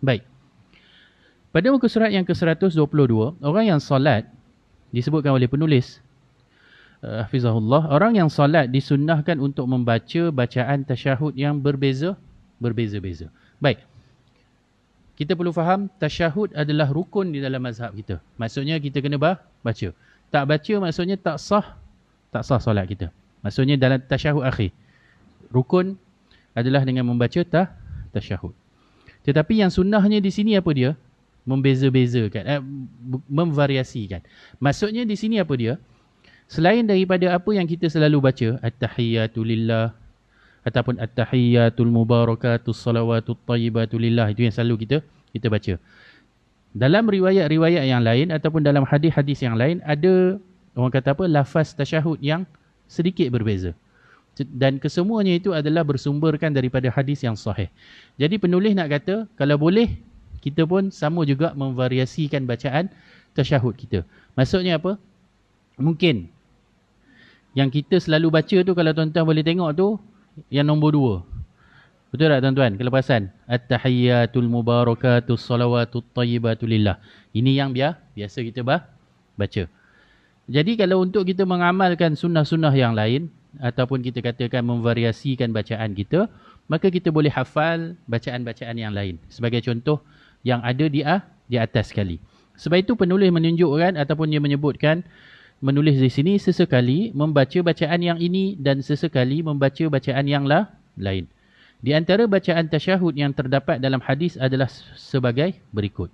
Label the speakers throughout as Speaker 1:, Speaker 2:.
Speaker 1: Baik. Pada muka surat yang ke-122, orang yang solat disebutkan oleh penulis uh, Hafizahullah, orang yang solat disunnahkan untuk membaca bacaan tasyahud yang berbeza berbeza-beza. Baik. Kita perlu faham tasyahud adalah rukun di dalam mazhab kita. Maksudnya kita kena baca. Tak baca maksudnya tak sah tak sah solat kita. Maksudnya dalam tasyahud akhir. Rukun adalah dengan membaca tah, tasyahud. Tetapi yang sunnahnya di sini apa dia? Membeza-bezakan, eh, memvariasikan. Maksudnya di sini apa dia? Selain daripada apa yang kita selalu baca, At-Tahiyyatu Lillah, ataupun At-Tahiyyatul Mubarakatus Salawatul Tayyibatu Lillah, itu yang selalu kita kita baca. Dalam riwayat-riwayat yang lain ataupun dalam hadis-hadis yang lain, ada orang kata apa, lafaz tasyahud yang sedikit berbeza dan kesemuanya itu adalah bersumberkan daripada hadis yang sahih. Jadi penulis nak kata kalau boleh kita pun sama juga memvariasikan bacaan tasyahud kita. Maksudnya apa? Mungkin yang kita selalu baca tu kalau tuan-tuan boleh tengok tu yang nombor dua. Betul tak tuan-tuan? Kalau perasan. At-tahiyyatul mubarakatus salawatut tayyibatu lillah. Ini yang biar, biasa kita bah, baca. Jadi kalau untuk kita mengamalkan sunnah-sunnah yang lain, ataupun kita katakan memvariasikan bacaan kita, maka kita boleh hafal bacaan-bacaan yang lain. Sebagai contoh yang ada di ah di atas sekali. Sebab itu penulis menunjukkan ataupun dia menyebutkan menulis di sini sesekali membaca bacaan yang ini dan sesekali membaca bacaan yang lah, lain. Di antara bacaan tasyahud yang terdapat dalam hadis adalah sebagai berikut.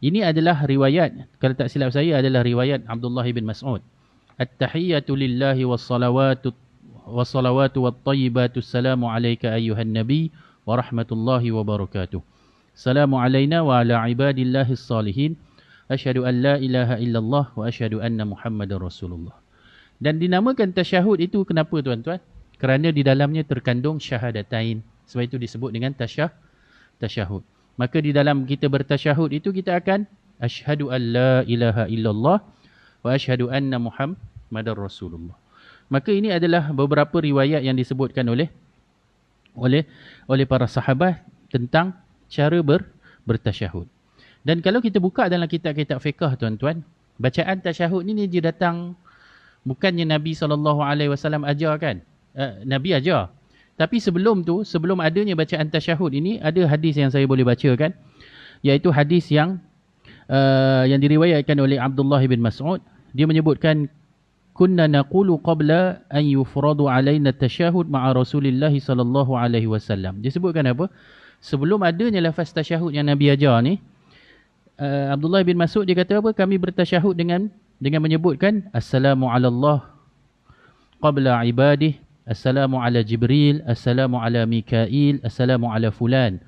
Speaker 1: Ini adalah riwayat, kalau tak silap saya adalah riwayat Abdullah bin Mas'ud. At-tahiyyatu lillahi was-salawatu was-salawatu wat-tayyibatu assalamu alayka ayyuhan nabi wa rahmatullahi wa barakatuh. Assalamu alayna wa ala ibadillahi salihin. Asyhadu an la ilaha illallah wa asyhadu anna Muhammadar Rasulullah. Dan dinamakan tasyahud itu kenapa tuan-tuan? Kerana di dalamnya terkandung syahadatain. Sebab itu disebut dengan tasyah tasyahud. Maka di dalam kita bertasyahud itu kita akan asyhadu an la ilaha illallah wa asyhadu anna Muhammadar Rasulullah. Maka ini adalah beberapa riwayat yang disebutkan oleh oleh oleh para sahabat tentang cara ber, bertasyahud. Dan kalau kita buka dalam kitab-kitab fiqh tuan-tuan, bacaan tasyahud ni dia datang bukannya Nabi SAW ajar kan? Uh, Nabi ajar. Tapi sebelum tu, sebelum adanya bacaan tasyahud ini, ada hadis yang saya boleh bacakan. Iaitu hadis yang uh, yang diriwayatkan oleh Abdullah bin Mas'ud dia menyebutkan kunna naqulu qabla an yufradu alaina tasyahud ma'a Rasulillah sallallahu alaihi wasallam. Dia sebutkan apa? Sebelum adanya lafaz tasyahud yang Nabi ajar ni, uh, Abdullah bin Mas'ud dia kata apa? Kami bertasyahud dengan dengan menyebutkan assalamu ala Allah qabla ibadih, assalamu ala Jibril, assalamu ala Mikail, assalamu ala fulan.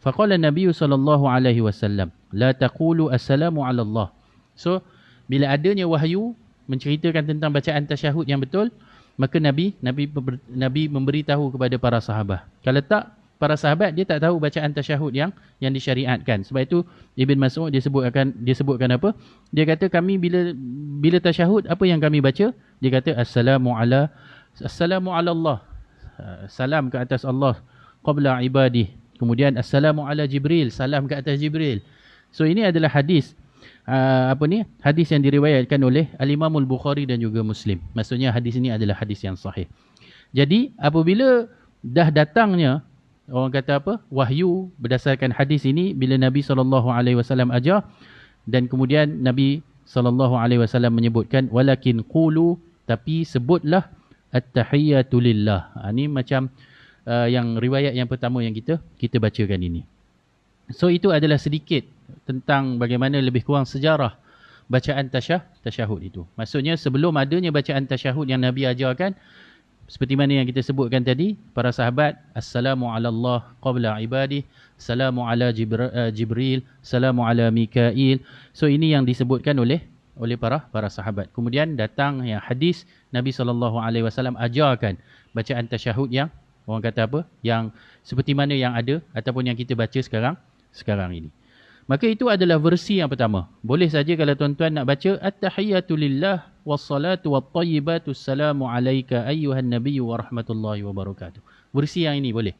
Speaker 1: Faqala Nabi sallallahu alaihi wasallam, la taqulu assalamu ala Allah. So, bila adanya wahyu menceritakan tentang bacaan tasyahud yang betul maka nabi nabi nabi memberitahu kepada para sahabat. Kalau tak para sahabat dia tak tahu bacaan tasyahud yang yang disyariatkan. Sebab itu ibn mas'ud dia sebutkan dia sebutkan apa? Dia kata kami bila bila tasyahud apa yang kami baca? Dia kata assalamu ala assalamu ala Allah. Salam ke atas Allah qabla ibadih. Kemudian assalamu ala jibril salam ke atas jibril. So ini adalah hadis uh, apa ni hadis yang diriwayatkan oleh al-Imam al-Bukhari dan juga Muslim. Maksudnya hadis ini adalah hadis yang sahih. Jadi apabila dah datangnya orang kata apa wahyu berdasarkan hadis ini bila Nabi sallallahu alaihi wasallam ajar dan kemudian Nabi sallallahu alaihi wasallam menyebutkan walakin qulu tapi sebutlah at-tahiyatu lillah. Ha, ini macam uh, yang riwayat yang pertama yang kita kita bacakan ini. So itu adalah sedikit tentang bagaimana lebih kurang sejarah bacaan tasyah, tasyahud itu. Maksudnya sebelum adanya bacaan tasyahud yang Nabi ajarkan, seperti mana yang kita sebutkan tadi, para sahabat, Assalamu ala Allah qabla ibadih, Assalamu ala eh, Jibril, Assalamu ala Mikail. So ini yang disebutkan oleh oleh para para sahabat. Kemudian datang yang hadis Nabi SAW ajarkan bacaan tasyahud yang orang kata apa? Yang seperti mana yang ada ataupun yang kita baca sekarang sekarang ini. Maka itu adalah versi yang pertama. Boleh saja kalau tuan-tuan nak baca At-tahiyatu lillah wassalatu wattayyibatu assalamu alayka ayyuhan nabiyyu wa rahmatullahi wa barakatuh. Versi yang ini boleh.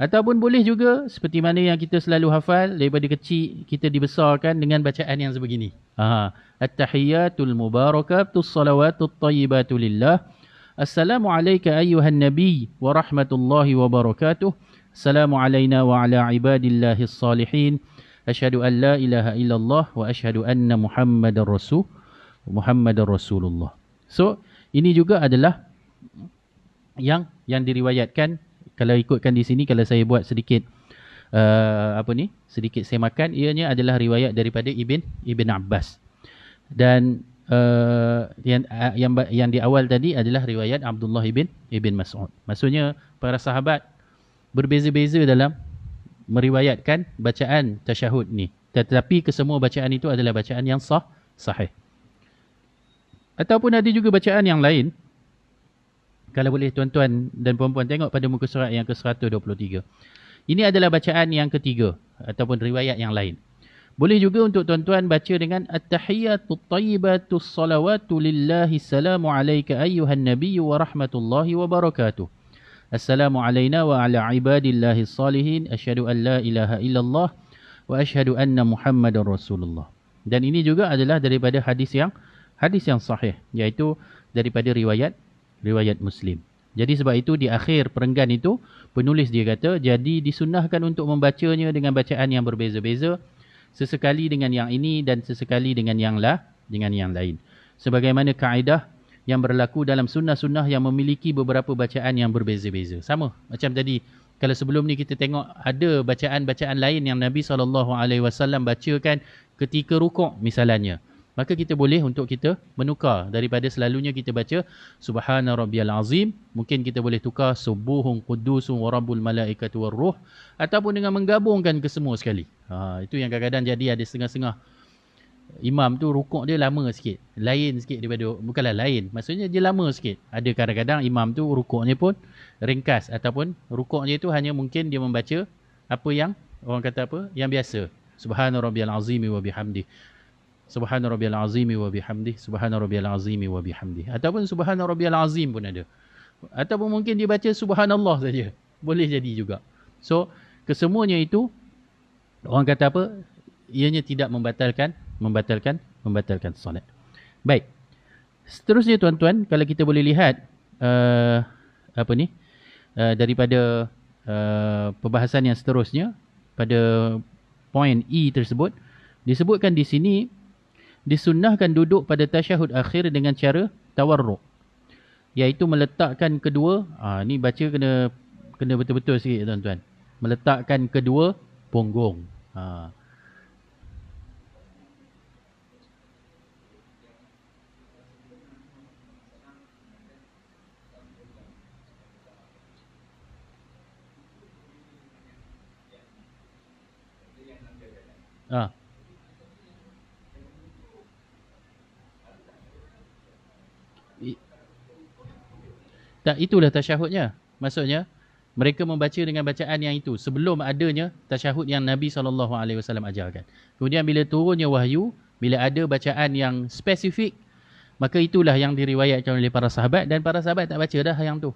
Speaker 1: Ataupun boleh juga seperti mana yang kita selalu hafal daripada kecil kita dibesarkan dengan bacaan yang sebegini. Ha. At-tahiyyatul mubarakatus salawatut tayyibatu lillah. Assalamu alayka ayyuhan nabiy wa rahmatullahi wa barakatuh. Assalamu alayna wa ala ibadillahis salihin. Asyhadu an la ilaha illallah wa asyhadu anna Muhammadar rasul Muhammadar Rasulullah. So, ini juga adalah yang yang diriwayatkan. Kalau ikutkan di sini kalau saya buat sedikit uh, apa ni sedikit semakan ianya adalah riwayat daripada Ibn Ibn Abbas. Dan uh, yang uh, yang yang di awal tadi adalah riwayat Abdullah ibn Ibn Mas'ud. Maksudnya para sahabat berbeza-beza dalam meriwayatkan bacaan tasyahud ni tetapi kesemua bacaan itu adalah bacaan yang sah sahih ataupun ada juga bacaan yang lain kalau boleh tuan-tuan dan puan-puan tengok pada muka surat yang ke-123. Ini adalah bacaan yang ketiga ataupun riwayat yang lain. Boleh juga untuk tuan-tuan baca dengan At-tahiyyatut tayyibatus salawatu lillahi salamu alayka ayyuhan nabiyyu wa rahmatullahi wa barakatuh. Assalamu alayna wa ala ibadillahi salihin. Asyhadu an la ilaha illallah wa asyhadu anna Muhammadar Rasulullah. Dan ini juga adalah daripada hadis yang hadis yang sahih iaitu daripada riwayat riwayat Muslim. Jadi sebab itu di akhir perenggan itu penulis dia kata jadi disunahkan untuk membacanya dengan bacaan yang berbeza-beza sesekali dengan yang ini dan sesekali dengan yang lah dengan yang lain. Sebagaimana kaedah yang berlaku dalam sunnah-sunnah yang memiliki beberapa bacaan yang berbeza-beza. Sama macam tadi kalau sebelum ni kita tengok ada bacaan-bacaan lain yang Nabi SAW bacakan ketika rukuk misalnya. Maka kita boleh untuk kita menukar daripada selalunya kita baca subhana rabbiyal azim. Mungkin kita boleh tukar subuhun qudusun wa rabbul malaikati war ruh. Ataupun dengan menggabungkan ke semua sekali. Ha itu yang kadang-kadang jadi ada setengah-setengah imam tu rukuk dia lama sikit lain sikit daripada bukanlah lain maksudnya dia lama sikit ada kadang-kadang imam tu rukuknya pun ringkas ataupun rukuknya itu hanya mungkin dia membaca apa yang orang kata apa yang biasa subhana rabbiyal azim wa bihamdi Subhana rabbiyal azimi wa bihamdih. Subhana rabbiyal azimi wa bihamdih. Ataupun subhana rabbiyal azim pun ada. Ataupun mungkin dia baca subhanallah saja. Boleh jadi juga. So, kesemuanya itu orang kata apa? Ianya tidak membatalkan membatalkan membatalkan solat. Baik. Seterusnya tuan-tuan, kalau kita boleh lihat uh, apa ni? Uh, daripada uh, perbahasan yang seterusnya pada poin E tersebut disebutkan di sini disunnahkan duduk pada tasyahud akhir dengan cara tawarruk iaitu meletakkan kedua ah ni baca kena kena betul-betul sikit tuan-tuan meletakkan kedua punggung ha Ah. Tak itulah tasyahudnya. Maksudnya mereka membaca dengan bacaan yang itu sebelum adanya tasyahud yang Nabi SAW ajarkan. Kemudian bila turunnya wahyu, bila ada bacaan yang spesifik, maka itulah yang diriwayatkan oleh para sahabat dan para sahabat tak baca dah yang tu.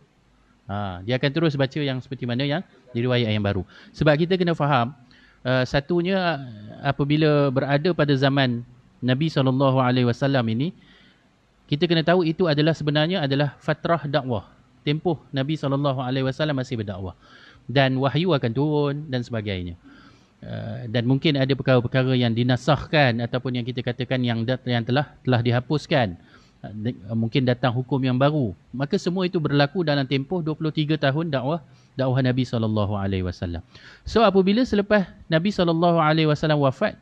Speaker 1: Ha, dia akan terus baca yang seperti mana yang diriwayat yang baru. Sebab kita kena faham, uh, satunya apabila berada pada zaman Nabi SAW ini, kita kena tahu itu adalah sebenarnya adalah fatrah dakwah tempoh Nabi SAW masih berdakwah. Dan wahyu akan turun dan sebagainya. Uh, dan mungkin ada perkara-perkara yang dinasahkan ataupun yang kita katakan yang yang telah telah dihapuskan. Uh, mungkin datang hukum yang baru. Maka semua itu berlaku dalam tempoh 23 tahun dakwah dakwah Nabi SAW. So apabila selepas Nabi SAW wafat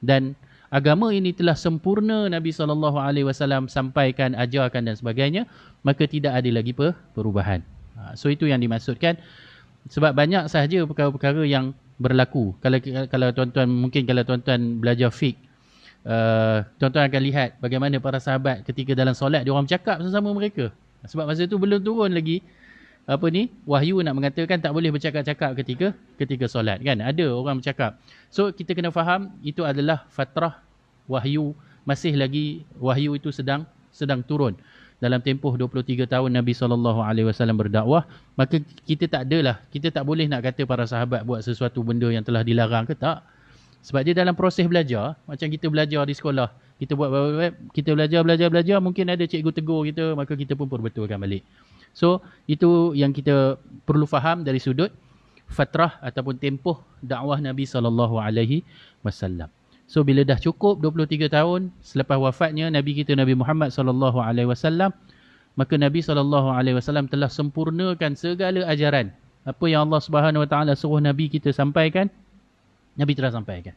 Speaker 1: dan agama ini telah sempurna Nabi SAW sampaikan, ajarkan dan sebagainya, maka tidak ada lagi perubahan. Ha, so itu yang dimaksudkan. Sebab banyak sahaja perkara-perkara yang berlaku. Kalau kalau tuan-tuan mungkin kalau tuan-tuan belajar fiqh, uh, tuan-tuan akan lihat bagaimana para sahabat ketika dalam solat dia orang bercakap sesama mereka. Sebab masa itu belum turun lagi apa ni? Wahyu nak mengatakan tak boleh bercakap-cakap ketika ketika solat kan? Ada orang bercakap. So kita kena faham itu adalah fatrah wahyu. Masih lagi wahyu itu sedang sedang turun. Dalam tempoh 23 tahun Nabi SAW berdakwah, maka kita tak adalah, kita tak boleh nak kata para sahabat buat sesuatu benda yang telah dilarang ke tak. Sebab dia dalam proses belajar, macam kita belajar di sekolah, kita buat kita belajar, belajar, belajar, mungkin ada cikgu tegur kita, maka kita pun perbetulkan balik. So, itu yang kita perlu faham dari sudut fatrah ataupun tempoh dakwah Nabi SAW. So bila dah cukup 23 tahun selepas wafatnya Nabi kita Nabi Muhammad sallallahu alaihi wasallam maka Nabi sallallahu alaihi wasallam telah sempurnakan segala ajaran apa yang Allah Subhanahu wa taala suruh Nabi kita sampaikan Nabi telah sampaikan.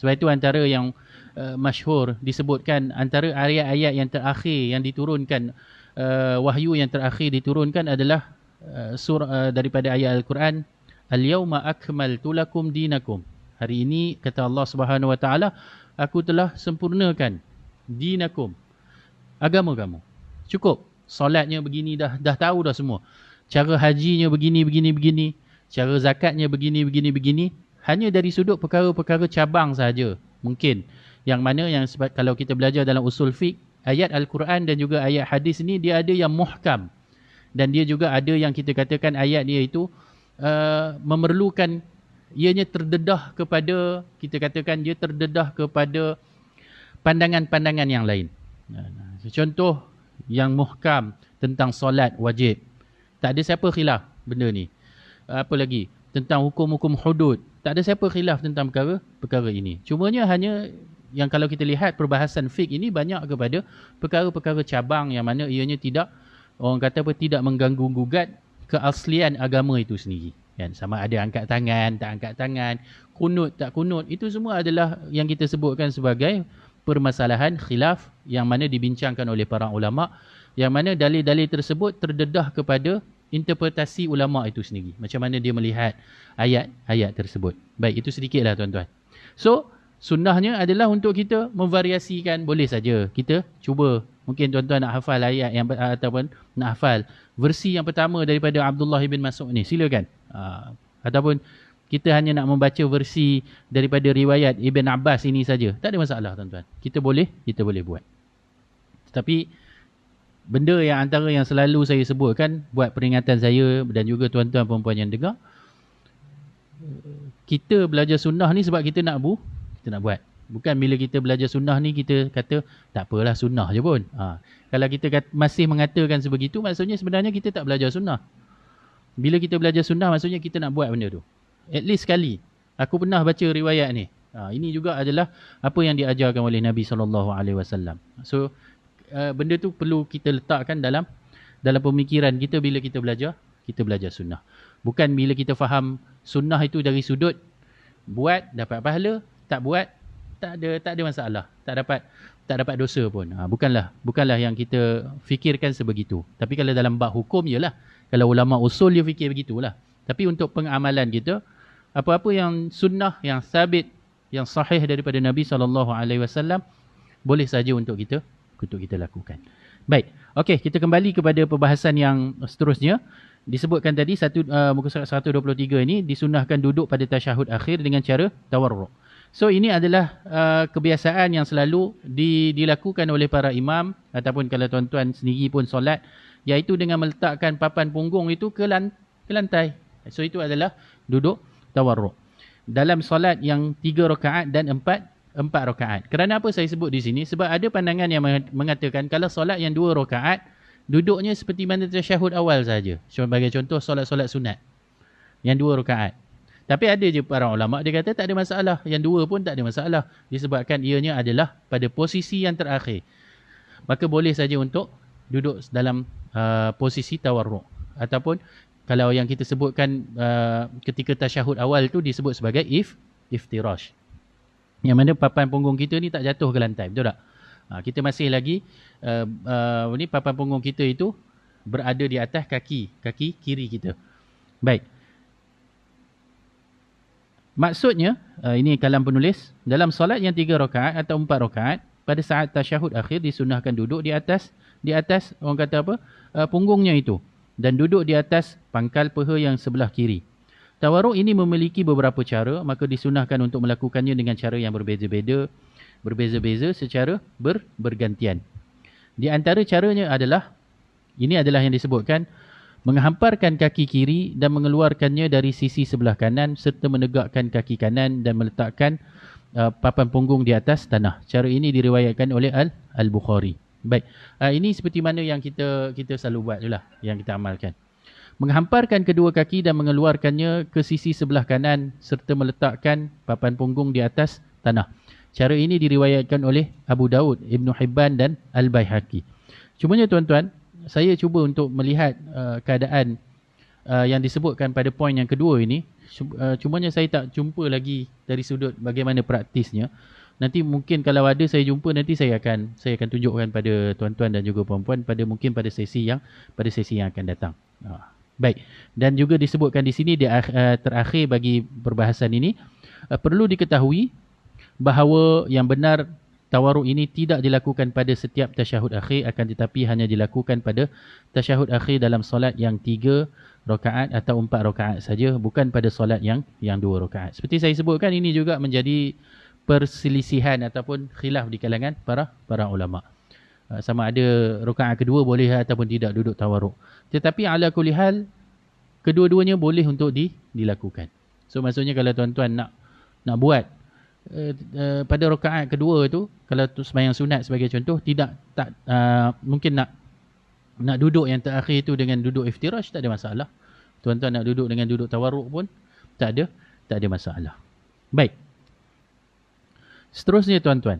Speaker 1: Sebab itu antara yang uh, masyhur disebutkan antara ayat-ayat yang terakhir yang diturunkan uh, wahyu yang terakhir diturunkan adalah uh, surah uh, daripada ayat al-Quran Al-yawma akmaltu lakum dinakum Hari ini kata Allah Subhanahu Wa Taala, aku telah sempurnakan dinakum agama kamu. Cukup. Solatnya begini dah dah tahu dah semua. Cara hajinya begini begini begini, cara zakatnya begini begini begini, hanya dari sudut perkara-perkara cabang saja. Mungkin yang mana yang sebab kalau kita belajar dalam usul fiqh, ayat al-Quran dan juga ayat hadis ini dia ada yang muhkam dan dia juga ada yang kita katakan ayat dia itu uh, memerlukan ianya terdedah kepada kita katakan dia terdedah kepada pandangan-pandangan yang lain. Contoh yang muhkam tentang solat wajib. Tak ada siapa khilaf benda ni. Apa lagi? Tentang hukum-hukum hudud. Tak ada siapa khilaf tentang perkara perkara ini. Cumanya hanya yang kalau kita lihat perbahasan fiqh ini banyak kepada perkara-perkara cabang yang mana ianya tidak orang kata apa tidak mengganggu gugat keaslian agama itu sendiri. Kan? Sama ada angkat tangan tak angkat tangan kunut tak kunut. Itu semua adalah yang kita sebutkan sebagai permasalahan khilaf yang mana dibincangkan oleh para ulama yang mana dalil-dalil tersebut terdedah kepada interpretasi ulama itu sendiri. Macam mana dia melihat ayat-ayat tersebut. Baik itu sedikitlah tuan-tuan. So sunnahnya adalah untuk kita memvariasikan. Boleh saja kita cuba. Mungkin tuan-tuan nak hafal ayat yang ataupun nak hafal versi yang pertama daripada Abdullah bin Mas'ud ni. Silakan. Uh, ataupun kita hanya nak membaca versi daripada riwayat Ibn Abbas ini saja. Tak ada masalah tuan-tuan. Kita boleh kita boleh buat. Tetapi benda yang antara yang selalu saya sebutkan buat peringatan saya dan juga tuan-tuan perempuan yang dengar kita belajar sunnah ni sebab kita nak bu kita nak buat Bukan bila kita belajar sunnah ni kita kata tak apalah sunnah je pun. Ha. Kalau kita kata, masih mengatakan sebegitu maksudnya sebenarnya kita tak belajar sunnah. Bila kita belajar sunnah maksudnya kita nak buat benda tu. At least sekali. Aku pernah baca riwayat ni. Ha. Ini juga adalah apa yang diajarkan oleh Nabi SAW. So uh, benda tu perlu kita letakkan dalam dalam pemikiran kita bila kita belajar. Kita belajar sunnah. Bukan bila kita faham sunnah itu dari sudut buat dapat pahala, tak buat tak ada tak ada masalah tak dapat tak dapat dosa pun ha, bukanlah bukanlah yang kita fikirkan sebegitu tapi kalau dalam bab hukum ialah kalau ulama usul dia fikir begitulah tapi untuk pengamalan kita apa-apa yang sunnah yang sabit yang sahih daripada Nabi saw boleh saja untuk kita untuk kita lakukan baik okey kita kembali kepada perbahasan yang seterusnya disebutkan tadi satu uh, muka surat 123 ini disunahkan duduk pada tasyahud akhir dengan cara tawarruk So ini adalah uh, kebiasaan yang selalu di, dilakukan oleh para imam ataupun kalau tuan-tuan sendiri pun solat iaitu dengan meletakkan papan punggung itu ke, lan, ke lantai. So itu adalah duduk tawarruk. Dalam solat yang tiga rakaat dan empat empat rakaat. Kerana apa saya sebut di sini? Sebab ada pandangan yang mengatakan kalau solat yang dua rakaat duduknya seperti mana tasyahud awal saja. Sebagai contoh solat-solat sunat yang dua rakaat. Tapi ada je para ulama dia kata tak ada masalah. Yang dua pun tak ada masalah. Disebabkan ianya adalah pada posisi yang terakhir. Maka boleh saja untuk duduk dalam uh, posisi tawarruk. Ataupun kalau yang kita sebutkan uh, ketika tasyahud awal tu disebut sebagai if iftirash. Yang mana papan punggung kita ni tak jatuh ke lantai. Betul tak? Uh, kita masih lagi uh, uh, ni papan punggung kita itu berada di atas kaki. Kaki kiri kita. Baik. Maksudnya, uh, ini kalam penulis, dalam solat yang tiga rakaat atau empat rakaat, pada saat tasyahud akhir disunahkan duduk di atas, di atas orang kata apa, uh, punggungnya itu. Dan duduk di atas pangkal peha yang sebelah kiri. Tawaruk ini memiliki beberapa cara, maka disunahkan untuk melakukannya dengan cara yang berbeza-beza, berbeza-beza secara ber, bergantian. Di antara caranya adalah, ini adalah yang disebutkan, menghamparkan kaki kiri dan mengeluarkannya dari sisi sebelah kanan serta menegakkan kaki kanan dan meletakkan uh, papan punggung di atas tanah. Cara ini diriwayatkan oleh Al Al-Bukhari. Baik. Uh, ini seperti mana yang kita kita selalu buat itulah yang kita amalkan. Menghamparkan kedua kaki dan mengeluarkannya ke sisi sebelah kanan serta meletakkan papan punggung di atas tanah. Cara ini diriwayatkan oleh Abu Daud, Ibn Hibban dan Al-Baihaqi. Cumanya tuan-tuan, saya cuba untuk melihat uh, keadaan uh, yang disebutkan pada poin yang kedua ini. Uh, cumanya saya tak jumpa lagi dari sudut bagaimana praktisnya. Nanti mungkin kalau ada saya jumpa nanti saya akan saya akan tunjukkan pada tuan-tuan dan juga puan-puan pada mungkin pada sesi yang pada sesi yang akan datang. Uh, baik. Dan juga disebutkan di sini di uh, terakhir bagi perbahasan ini uh, perlu diketahui bahawa yang benar tawaruk ini tidak dilakukan pada setiap tasyahud akhir akan tetapi hanya dilakukan pada tasyahud akhir dalam solat yang tiga rakaat atau empat rakaat saja bukan pada solat yang yang dua rakaat. Seperti saya sebutkan ini juga menjadi perselisihan ataupun khilaf di kalangan para para ulama. Uh, sama ada rakaat kedua boleh ataupun tidak duduk tawaruk. Tetapi ala kulli hal kedua-duanya boleh untuk di, dilakukan. So maksudnya kalau tuan-tuan nak nak buat uh, uh, pada rakaat kedua tu kalau tu sembahyang sunat sebagai contoh tidak tak uh, mungkin nak nak duduk yang terakhir tu dengan duduk iftirash tak ada masalah. Tuan-tuan nak duduk dengan duduk tawarruk pun tak ada tak ada masalah. Baik. Seterusnya tuan-tuan.